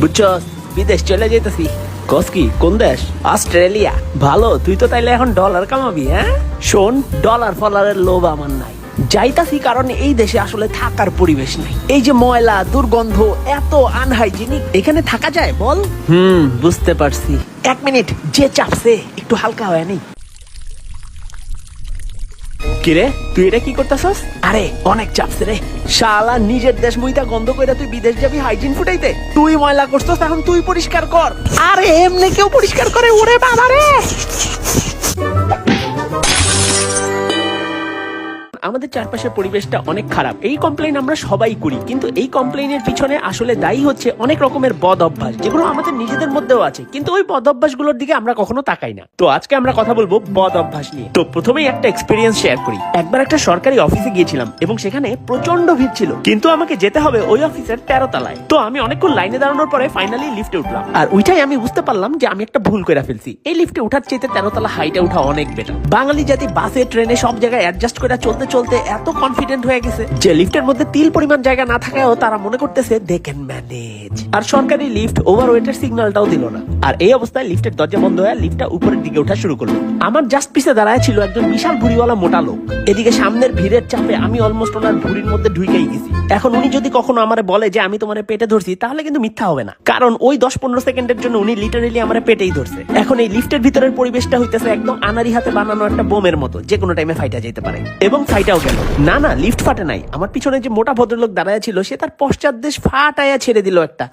বুঝছস বিদেশ চলে যেতেছি কস কোন দেশ? অস্ট্রেলিয়া। ভালো তুই তো তাইলে এখন ডলার কামাবি হ্যাঁ? শোন ডলার ফলারের লোভ আমার নাই। যাইতাছি কারণ এই দেশে আসলে থাকার পরিবেশ নাই। এই যে ময়লা দুর্গন্ধ এত আনহাইজিনিক এখানে থাকা যায় বল? হুম বুঝতে পারছি। এক মিনিট যে চাপছে একটু হালকা হয় নি। কিরে? তুই এটা কি করতেছস? আরে, অনেক চাপছে রে। শালা, নিজের দেশ মুইতা গন্ধ কইরা তুই বিদেশ যাবি হাইজিন ফুটাইতে? তুই ময়লা করছস, এখন তুই পরিষ্কার কর। আরে, এমনি কেউ পরিষ্কার করে, ওরে বাবা রে আমাদের চারপাশের পরিবেশটা অনেক খারাপ। এই কমপ্লেইন আমরা সবাই করি, কিন্তু এই কমপ্লেইনের পিছনে আসলে দায়ী হচ্ছে অনেক রকমের বদ অভ্যাস, যেগুলো আমাদের নিজেদের মধ্যেও আছে, কিন্তু ওই বদ অভ্যাসগুলোর দিকে আমরা কখনো তাকাই না। তো আজকে আমরা কথা বলব বদ অভ্যাস নিয়ে। তো প্রথমেই একটা এক্সপিরিয়েন্স শেয়ার করি। একবার একটা সরকারি অফিসে গিয়েছিলাম, এবং সেখানে প্রচণ্ড ভিড় ছিল, কিন্তু আমাকে যেতে হবে ওই অফিসের তেরো তলায় তো আমি অনেকক্ষণ লাইনে দাঁড়ানোর পরে ফাইনালি লিফটে উঠলাম। আর ওইটাই আমি বুঝতে পারলাম যে আমি একটা ভুল করে ফেলছি। এই লিফটে উঠার চাইতে তেরো তলা হাইটে উঠা অনেক বেটার বাঙালি জাতি বাসে, ট্রেনে সব জায়গায় অ্যাডজাস্ট করে চলতে চলতে এত কনফিডেন্ট হয়ে গেছে যে লিফটের মধ্যে তিল পরিমাণ জায়গা না থাকায়ও তারা মনে করতেছে দে ক্যান ম্যানেজ আর সরকারি লিফট ওভারওয়েটের সিগন্যালটাও দিল না। আর এই অবস্থায় লিফটের দরজা বন্ধ হয়ে লিফটটা উপরের দিকে ওঠা শুরু করল। আমার জাস্ট পিছে দাঁড়ায় ছিল একজন বিশাল ভুড়িওয়ালা মোটা লোক। এদিকে সামনের ভিড়ের চাপে আমি অলমোস্ট ওনার ভুড়ির মধ্যে ঢুকেই গেছি। এখন উনি যদি কখনো আমারে বলে যে আমি তোমার পেটে ধরছি, তাহলে কিন্তু মিথ্যা হবে না। কারণ ওই দশ পনেরো সেকেন্ডের জন্য উনি লিটারেলি আমার পেটেই ধরছে। এখন এই লিফটের ভিতরের পরিবেশটা হইতেছে একদম আনারি হাতে বানানো একটা বোমের মতো, যে কোনো টাইমে ফাইটা যেতে পারে। এবং ফাইটাও গেল। না না লিফট ফাটে নাই। আমার পিছনে যে মোটা ভদ্রলোক দাঁড়ায় ছিল, সে তার পশ্চাৎ দেশ ফাটাইয়া ছেড়ে দিল একটা।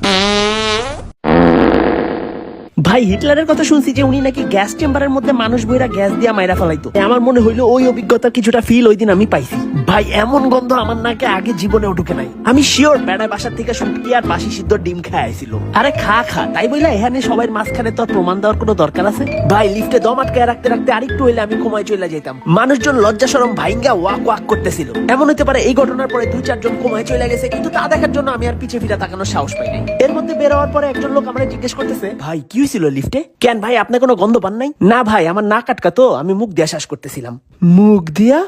ভাই, হিটলারের কথা শুনছি যে উনি নাকি গ্যাস চেম্বারের মধ্যে মানুষ বইরা গ্যাস দিয়া মাইরা ফেলাইতো। আমার মনে হইল ওই অভিজ্ঞতার কিছুটা ফিল ওই দিন আমি পাইছি। ভাই, এমন গন্ধ আমার নাকে আগে জীবনেও ঢুকে নাই। আমি শিওর বেড়ায় বাসার থেকে শুটকি আর বাসি সিদ্ধ ডিম খায় আইছিল। আরে খা খা, তাই বইলা এখানে সবাই মাঝখানে তো প্রমাণ দেওয়ার কোনো দরকার আছে? ভাই লিফটে দম আটকায় রাখতে রাখতে আরেকটু হইলে আমি ঘুমায় চলে যেতাম মানুষজন লজ্জা সরম ভাইঙ্গা ওয়াক ওয়াক করতেছিল। এমন হতে পারে এই ঘটনার পরে দুই, চারজন ঘুমায় চলে গেছে, কিন্তু তা দেখার জন্য আমি আর পিছে ফিরে তাকানোর সাহস পাই নাই। এর মধ্যে বের হওয়ার পরে একজন লোক আমরা জিজ্ঞেস করতেছে, ভাই, কি হয়েছিল লিফটে? কেন ভাই আপনি কোনো গন্ধ পান নাই? না ভাই আমার না কাটকা তো আমি মুখ দিয়া শ্বাস করতেছিলাম। মুখ দিয়া?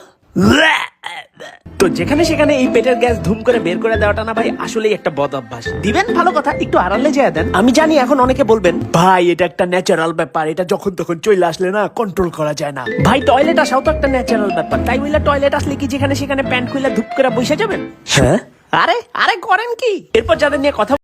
তো যেখানে সেখানে এই পেটের গ্যাস ধুম করে বের করে দেওয়াটা না ভাই আসলেই একটা বদ অভ্যাস। দিবেন ভালো কথা একটু আড়ালে যায় দেন। আমি জানি এখন অনেকে বলবেন ভাই এটা একটা ন্যাচারাল ব্যাপার এটা যখন তখন চলে আসলে না কন্ট্রোল করা যায় না। ভাই টয়লেট আসাও তো একটা ন্যাচারাল ব্যাপার। তাই বইলা টয়লেট আসলে কি যেখানে সেখানে প্যান্ট খুলে ধুপ করে বসে যাবেন? হ্যাঁ? আরে আরে করেন কি? এরপর যাদের নিয়ে কথা